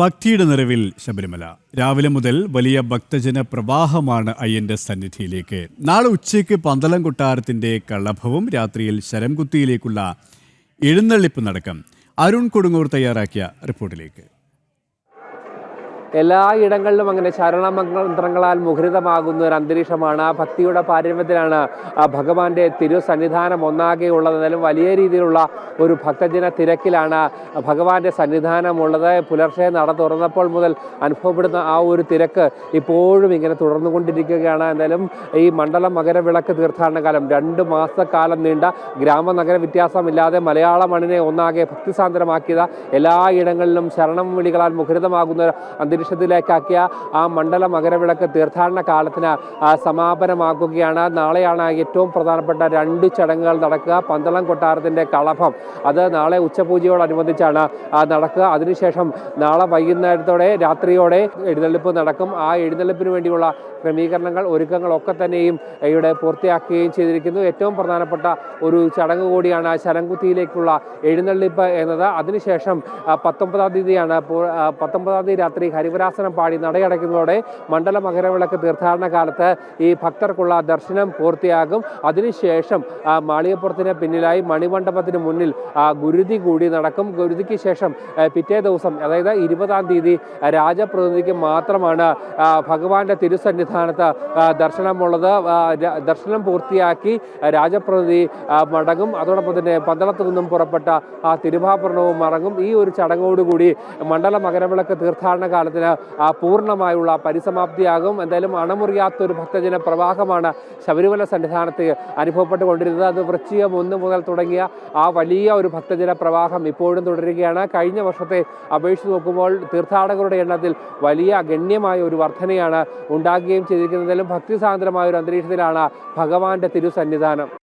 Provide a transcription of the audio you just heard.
ഭക്തിയുടെ നിറവിൽ ശബരിമല. രാവിലെ മുതൽ വലിയ ഭക്തജന പ്രവാഹമാണ് അയ്യന്റെ സന്നിധിയിലേക്ക്. നാളെ ഉച്ചയ്ക്ക് പന്തളം കൊട്ടാരത്തിന്റെ കളഭവും രാത്രിയിൽ ശരംകുത്തിയിലേക്കുള്ള എഴുന്നള്ളിപ്പ് നടക്കം. അരുൺ കൊടുങ്ങൂർ തയ്യാറാക്കിയ റിപ്പോർട്ടിലേക്ക്. എല്ലാ ഇടങ്ങളിലും അങ്ങനെ ശരണമന്ത്രങ്ങളാൽ മുഖരിതമാകുന്ന ഒരു അന്തരീക്ഷമാണ്. ആ ഭക്തിയുടെ പാരമ്യത്തിലാണ് ആ ഭഗവാന്റെ തിരുസന്നിധാനം ഒന്നാകെ ഉള്ളത്. എന്നാലും വലിയ രീതിയിലുള്ള ഒരു ഭക്തജന തിരക്കിലാണ് ഭഗവാന്റെ സന്നിധാനമുള്ളത് പുലർച്ചെ നട തുറന്നപ്പോൾ മുതൽ അനുഭവപ്പെടുന്ന ആ ഒരു തിരക്ക് ഇപ്പോഴും ഇങ്ങനെ തുടർന്നുകൊണ്ടിരിക്കുകയാണ്. എന്തായാലും ഈ മണ്ഡലം മകരവിളക്ക് തീർത്ഥാടന കാലം രണ്ട് മാസക്കാലം നീണ്ട ഗ്രാമനഗര വ്യത്യാസമില്ലാതെ മലയാള മണ്ണിനെ ഒന്നാകെ ഭക്തിസാന്ദ്രമാക്കിയത് എല്ലാ ഇടങ്ങളിലും ശരണം വിളികളാൽ മുഖരിതമാകുന്ന ഒരു അന്തരീക്ഷത്തിലേക്കാക്കിയ ആ മണ്ഡല മകരവിളക്ക് തീർത്ഥാടന കാലത്തിന് സമാപനമാക്കുകയാണ് നാളെയാണ് ഏറ്റവും പ്രധാനപ്പെട്ട രണ്ട് ചടങ്ങുകൾ നടക്കുക. പന്തളം കൊട്ടാരത്തിന്റെ കളഭം അത് നാളെ ഉച്ചപൂജയോടനുബന്ധിച്ചാണ് നടക്കുക. അതിനുശേഷം നാളെ വൈകുന്നേരത്തോടെ രാത്രിയോടെ എഴുന്നള്ളിപ്പ് നടക്കും. ആ എഴുന്നള്ളിപ്പിന് വേണ്ടിയുള്ള ക്രമീകരണങ്ങൾ ഒരുക്കങ്ങളൊക്കെ തന്നെയും ഇവിടെ പൂർത്തിയാക്കുകയും ചെയ്തിരിക്കുന്നു. ഏറ്റവും പ്രധാനപ്പെട്ട ഒരു ചടങ്ങ് കൂടിയാണ് ശരംകുത്തിയിലേക്കുള്ള എഴുന്നള്ളിപ്പ് എന്നത്. അതിനുശേഷം പത്തൊമ്പതാം തീയതിയാണ് പത്തൊമ്പതാം തീയതി രാത്രി ഹരിവരാസനം പാടി നടയടയ്ക്കുന്നതോടെ മണ്ഡല മകരവിളക്ക് തീർത്ഥാടന കാലത്ത് ഈ ഭക്തർക്കുള്ള ദർശനം പൂർത്തിയാകും. അതിനുശേഷം മാളികപ്പുറത്തിന് പിന്നിലായി മണിമണ്ഡപത്തിന് മുന്നിൽ ഗുരുതി കൂടി നടക്കും. ഗുരുതിക്ക് ശേഷം പിറ്റേ ദിവസം അതായത് ഇരുപതാം തീയതി രാജപ്രതിനിധിക്ക് മാത്രമാണ് ഭഗവാന്റെ തിരുസന്നിധാനത്ത് ദർശനമുള്ളത്. ദർശനം പൂർത്തിയാക്കി രാജപ്രതിനിധി മടങ്ങും. അതോടൊപ്പം തന്നെ പന്തളത്തു നിന്നും പുറപ്പെട്ട ആ തിരുവാഭരണവും മടങ്ങും ഈ ഒരു ചടങ്ങോടുകൂടി മണ്ഡല മകരവിളക്ക് തീർത്ഥാടന കാലത്തിന് ആ, പൂർണമായുള്ള പരിസമാപ്തിയാകും. എന്തായാലും അണമുറിയാത്തൊരു ഭക്തജന പ്രവാഹമാണ് ശബരിമല സന്നിധാനത്ത് അനുഭവപ്പെട്ടുകൊണ്ടിരുന്നത്. അത് വൃശ്ചികം ഒന്ന് മുതൽ തുടങ്ങിയ ആ വലിയ ഒരു ഭക്തജന പ്രവാഹം ഇപ്പോഴും തുടരുകയാണ്. കഴിഞ്ഞ വർഷത്തെ അപേക്ഷിച്ച് നോക്കുമ്പോൾ തീർത്ഥാടകരുടെ എണ്ണത്തിൽ വലിയ ഗണ്യമായ ഒരു വർധനയാണ് ഉണ്ടാകുകയും ചെയ്തിരിക്കുന്നതിലും ഭക്തിസാന്ദ്രമായ ഒരു അന്തരീക്ഷത്തിലാണ് ഭഗവാന്റെ തിരുസന്നിധാനം.